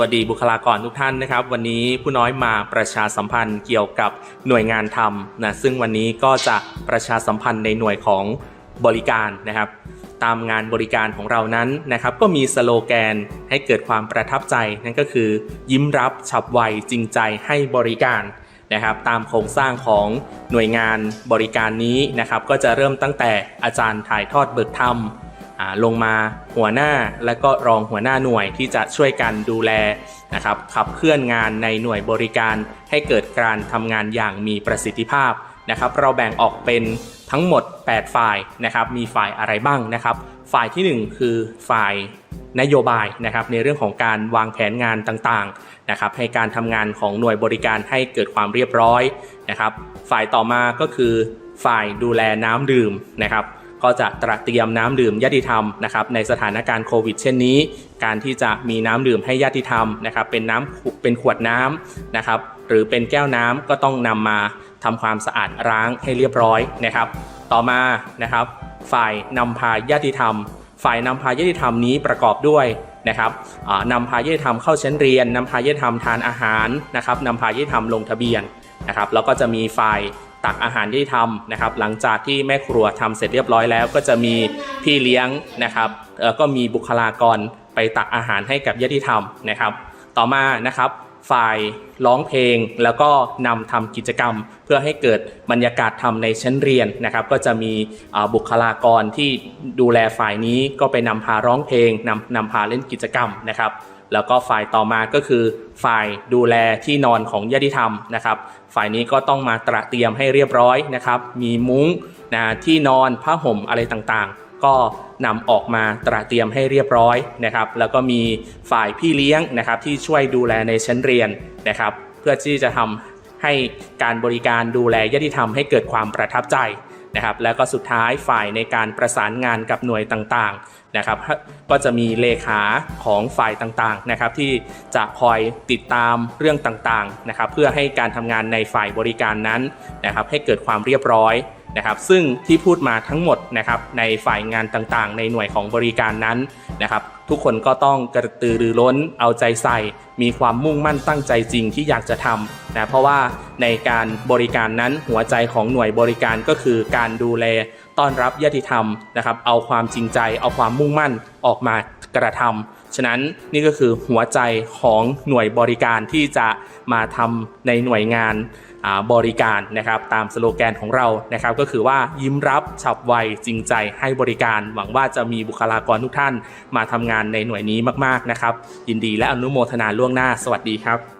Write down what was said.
สวัสดีบุคลากรทุกท่านนะครับ วันนี้ผู้น้อยมาประชาสัมพันธ์เกี่ยวกับหน่วยงานทำนะซึ่งวันนี้ก็จะประชาสัมพันธ์ในหน่วยของบริการนะครับ ตามงานบริการของเรานั้นนะครับ ก็มีสโลแกนให้เกิดความประทับใจนั่นก็คือ ยิ้มรับฉับไวจริงใจให้บริการนะครับ ตามโครงสร้างของหน่วยงานบริการนี้นะครับ ก็จะเริ่มตั้งแต่อาจารย์ถ่ายทอดเบิกธรรม ลงมาหัวหน้าและก็รองหัวหน้าหน่วยที่จะช่วยกันดูแลนะครับขับเคลื่อนงานในหน่วยบริการให้เกิดการทำงานอย่างมีประสิทธิภาพนะครับ เราแบ่งออกเป็นทั้งหมด 8 ฝ่ายนะครับ มีฝ่ายอะไรบ้างนะครับ ฝ่ายทีหนึ่1 คือฝ่ายนโยบายนะครับในเรื่องของการวางแผนงานต่างๆนะครับให้การทำงานของหน่วยบริการให้เกิดความเรียบร้อยนะครับ ฝ่ายต่อมาก็คือฝ่ายดูแลน้ำดื่มนะครับ ก็จะตระเตรียมน้ำดื่มญาติธรรมนะครับในสถานการณ์โควิด เช่นนี้ การที่จะมีน้ำดื่มให้ญาติธรรมนะครับเป็นน้ำเป็นขวดน้ำนะครับหรือเป็นแก้วน้ำก็ต้องนำมาทำความสะอาดร้างให้เรียบร้อยนะครับ ต่อมานะครับ ฝ่ายนำพาญาติธรรม ฝ่ายนำพาญาติธรรมนี้ประกอบด้วยนะครับนำพาญาติธรรมเข้าชั้นเรียนนำพาญาติธรรมทานอาหารนะครับนำพาญาติธรรมลงทะเบียนนะครับแล้วก็จะมีฝ่าย ตักอาหารที่ทำนะครับ หลังจากที่แม่ครัวทำเสร็จเรียบร้อยแล้ว ก็จะมีพี่เลี้ยงนะครับเออก็มีบุคลากรไปตักอาหารให้กับญาติธรรมนะครับ ต่อมานะครับ ฝ่ายร้องเพลง แล้วก็นำทำกิจกรรม เพื่อให้เกิดบรรยากาศทำในชั้นเรียนนะครับ ก็จะมีบุคลากรที่ดูแลฝ่ายนี้ก็ไปนำพาร้องเพลงนำนำพาเล่นกิจกรรมนะครับ แล้วก็ฝ่ายต่อมาก็คือฝ่ายดูแลที่นอนของญาติธรรมนะครับ ฝ่ายนี้ก็ต้องมาตระเตรียมให้เรียบร้อยนะครับ มีมุ้งนะที่นอนผ้าห่มอะไรต่างๆ ก็นำออกมาตระเตรียมให้เรียบร้อยนะครับ แล้วก็มีฝ่ายพี่เลี้ยงนะครับที่ช่วยดูแลในชั้นเรียนนะครับ เพื่อที่จะทำให้การบริการดูแลญาติธรรมให้เกิดความประทับใจนะครับ แล้วก็สุดท้ายฝ่ายในการประสานงานกับหน่วยต่างๆนะครับ ก็จะมีเลขาของฝ่ายต่างๆนะครับ ที่จะคอยติดตามเรื่องต่างๆนะครับ เพื่อให้การทำงานในฝ่ายบริการนั้นนะครับ ให้เกิดความเรียบร้อย นะครับซึ่งที่พูดมาทั้งหมดนะครับในฝ่ายงานต่างๆ ในหน่วยของบริการนั้นนะครับทุกคนก็ต้องกระตือรือร้นเอาใจใส่ มีความมุ่งมั่นตั้งใจจริงที่อยากจะทำนะเพราะว่าในการบริการนั้นหัวใจของหน่วยบริการก็คือการดูแลต้อนรับญาติธรรมนะครับเอาความจริงใจ เอาความมุ่งมั่นออกมากระทำ ฉะนั้นนี่ก็คือหัวใจของหน่วยบริการที่จะมาทำในหน่วยงานบริการนะครับตามสโลแกนของเรานะครับก็คือว่ายิ้มรับฉับไวจริงใจให้บริการ หวังว่าจะมีบุคลากรทุกท่านมาทำงานในหน่วยนี้มากๆนะครับ ยินดีและอนุโมทนาล่วงหน้า สวัสดีครับ